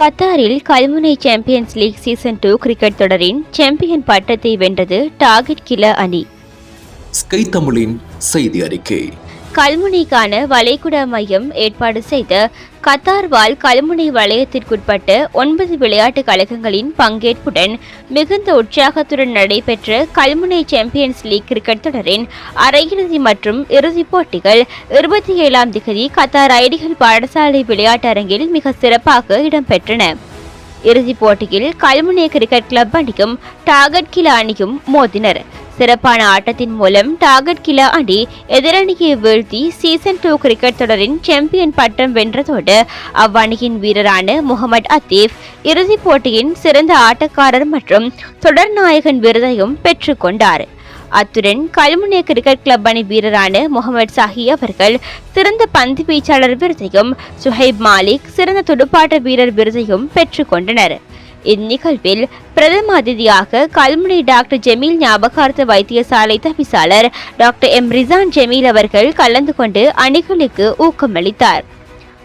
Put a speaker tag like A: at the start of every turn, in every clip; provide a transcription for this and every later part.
A: கத்தாரில் Kalmunai champions league season two cricket தொடரின் champion பட்டத்தை வென்றது டார்கெட் கில அணி.
B: ஸ்கை தமிழின் செய்தி அறிக்கை.
A: கல்முனைக்கான வளைகுடா மையம் ஏற்பாடு செய்த கத்தார்வால் கல்முனை வளையத்திற்குட்பட்ட ஒன்பது விளையாட்டுக் கழகங்களின் பங்கேற்புடன் மிகுந்த உற்சாகத்துடன் நடைபெற்ற கல்முனை சாம்பியன்ஸ் லீக் கிரிக்கெட் தொடரின் அரையிறுதி மற்றும் இறுதிப் போட்டிகள் இருபத்தி ஏழாம் திகதி கத்தார் ஐடிகள் பாடசாலை விளையாட்டரங்கில் மிக சிறப்பாக இடம்பெற்றன. இறுதிப் போட்டியில் கல்முனை கிரிக்கெட் கிளப் அணியும் டாகட் கிலா அணியும் மோதினர். சிறப்பான ஆட்டத்தின் மூலம் டாகட் கிலா அணி எதிரணியை வீழ்த்தி சீசன் டூ கிரிக்கெட் தொடரின் சாம்பியன் பட்டம் வென்றதோடு அவ்வணியின் வீரரான முகமது அத்தீப் இறுதிப் போட்டியின் சிறந்த ஆட்டக்காரர் மற்றும் தொடர் நாயகன் விருதையும் பெற்றுக்கொண்டார் அத்துடன் கல்முனை கிரிக்கெட் கிளப் அணி வீரரான முகமது சாஹி அவர்கள் சிறந்த பந்து வீச்சாளர் விருதையும் சுஹைப் மாலிக் சிறந்த துடுப்பாட்ட வீரர் விருதையும் பெற்றுக்கொண்டனர் இந்நிகழ்வில் பிரதம அதிதியாக கல்முனை டாக்டர் ஜெமீல் ஞாபகார்த்த வைத்தியசாலை தவிசாளர் டாக்டர் எம் ரிசான் ஜெமீல் அவர்கள் கலந்து கொண்டு அணிகளுக்கு ஊக்கமளித்தார்.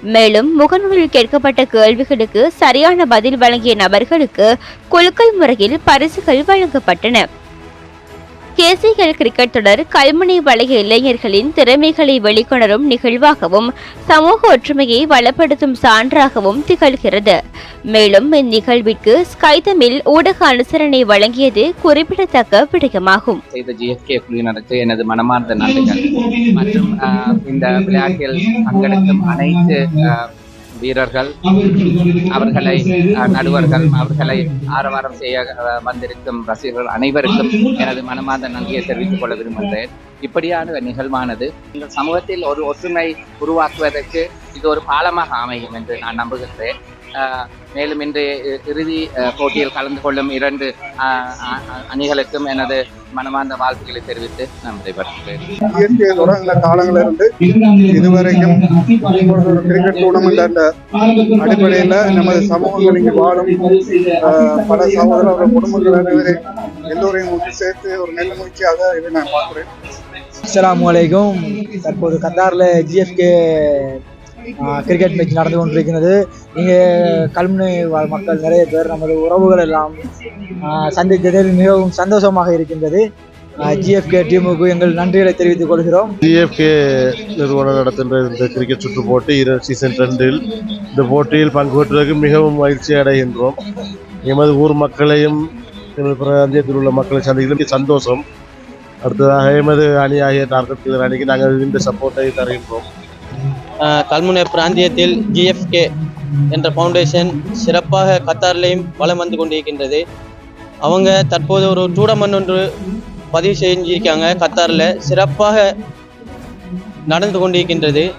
A: மேலும் முகநூலில் கேட்கப்பட்ட கேள்விகளுக்கு சரியான பதில் வழங்கிய நபர்களுக்கு குலுக்கல் முறையில் பரிசுகள் வழங்கப்பட்டன. கேசிகள் கிரிக்கெட் தொடர் கல்முனை வளைய இளைஞர்களின் திறமைகளை வெளிக்கொணரும் நிகழ்வாகவும் சமூக ஒற்றுமையை வளப்படுத்தும் சான்றாகவும் திகழ்கிறது. மேலும் இந்நிகழ்விற்கு ஸ்கை தமிழ் ஊடக அனுசரணை வழங்கியது குறிப்பிடத்தக்க விடயமாகும்.
C: எனது மனமார்ந்த நாடுகள் மற்றும் இந்த விளையாட்டில் பங்கெடுக்கும் அனைத்து வீரர்கள் அவர்களை நடுவர்கள் அவர்களை ஆரவாரம் செய்ய வந்திருக்கும் ரசிகர்கள் அனைவருக்கும் எனது மனமார்ந்த நன்றியை தெரிவித்துக் கொள்ள விரும்புகிறேன். இப்படியான நிகழ்வானது எங்கள் சமூகத்தில் ஒரு ஒற்றுமை உருவாக்குவதற்கு இது ஒரு பாலமாக அமையும் என்று நான் நம்புகின்றேன் ஆஹ், மேலும் இன்று இ- இறுதி போட்டியில் கலந்து கொள்ளும் இரண்டு அணிகளுக்கும் எனது மனமார்ந்த வாழ்த்துக்களை தெரிவித்து நான் விடைபெறுகிறேன்
D: இயற்கை தொடங்கின காலங்களில் இருந்து இதுவரைக்கும் ஒரு கிரிக்கெட் டூர்னமெண்ட் என்ற அடிப்படையில் நமது சமூகங்கள் இங்கு வாழும் ஆஹ், பல சகோதரர்கள் குடும்பங்கள் அனைவரையும் எல்லோரையும் ஒன்று சேர்த்து ஒரு நல்ல முயற்சியாக இதை நான் பார்க்கிறேன்.
E: அஸ்ஸலாமு அலைக்கும். தற்போது கத்தாரில் ஜிஎஃப்கே கிரிக்கெட் மேட்ச் நடந்து கொண்டிருக்கிறது. இங்கே கல்முனை வாழ் மக்கள் நிறைய பேர் நமது உறவுகள் எல்லாம் சந்தித்ததில் மிகவும் சந்தோஷமாக இருக்கின்றது. ஜிஎஃப்கே டீமுக்கு எங்கள் நன்றிகளை தெரிவித்துக் கொள்கிறோம்.
F: ஜிஎஃப்கே நிறுவனம் நடத்துகின்ற இந்த கிரிக்கெட் சுற்று போட்டி இரு சீசன் ரெண்டில் இந்த போட்டியில் பங்கு மிகவும் மகிழ்ச்சி அடைகின்றோம். எமது ஊர் மக்களையும் எமது பிராந்தியத்தில் உள்ள மக்களை சந்திக்கிறதும் சந்தோஷம். அடுத்ததாக எமது அணியாகிய டார்கெட் அணிக்கு நாங்கள் இந்த சப்போர்ட்டை தருகின்றோம்.
G: கல்முனை பிராந்தியத்தில் ஜிஎஃப்கே என்ற ஃபவுண்டேஷன் சிறப்பாக கத்தார்லேயும் வளம் வந்து கொண்டிருக்கின்றது. அவங்க தற்போது ஒரு டூர்னமெண்ட் ஒன்று பதிவு செஞ்சிருக்காங்க. கத்தாரில் சிறப்பாக நடந்து கொண்டிருக்கின்றது.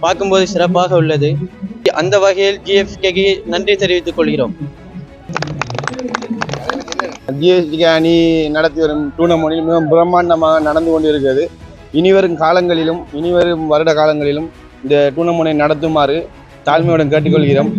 G: பார்க்கும்போது சிறப்பாக உள்ளது. அந்த வகையில் ஜிஎஃப்கேக்கு நன்றி தெரிவித்துக் கொள்கிறோம்.
H: ஜிஎஸ்டிகே அணி நடத்தி வரும் டூர்னமெண்டில் மிகவும் பிரம்மாண்டமாக நடந்து கொண்டிருக்கிறது. இனிவரும் காலங்களிலும் இனிவரும் வருட காலங்களிலும் இந்த டூர்னமெண்டை நடத்துமாறு தாழ்மையுடன் கேட்டுக்கொள்கிறோம்.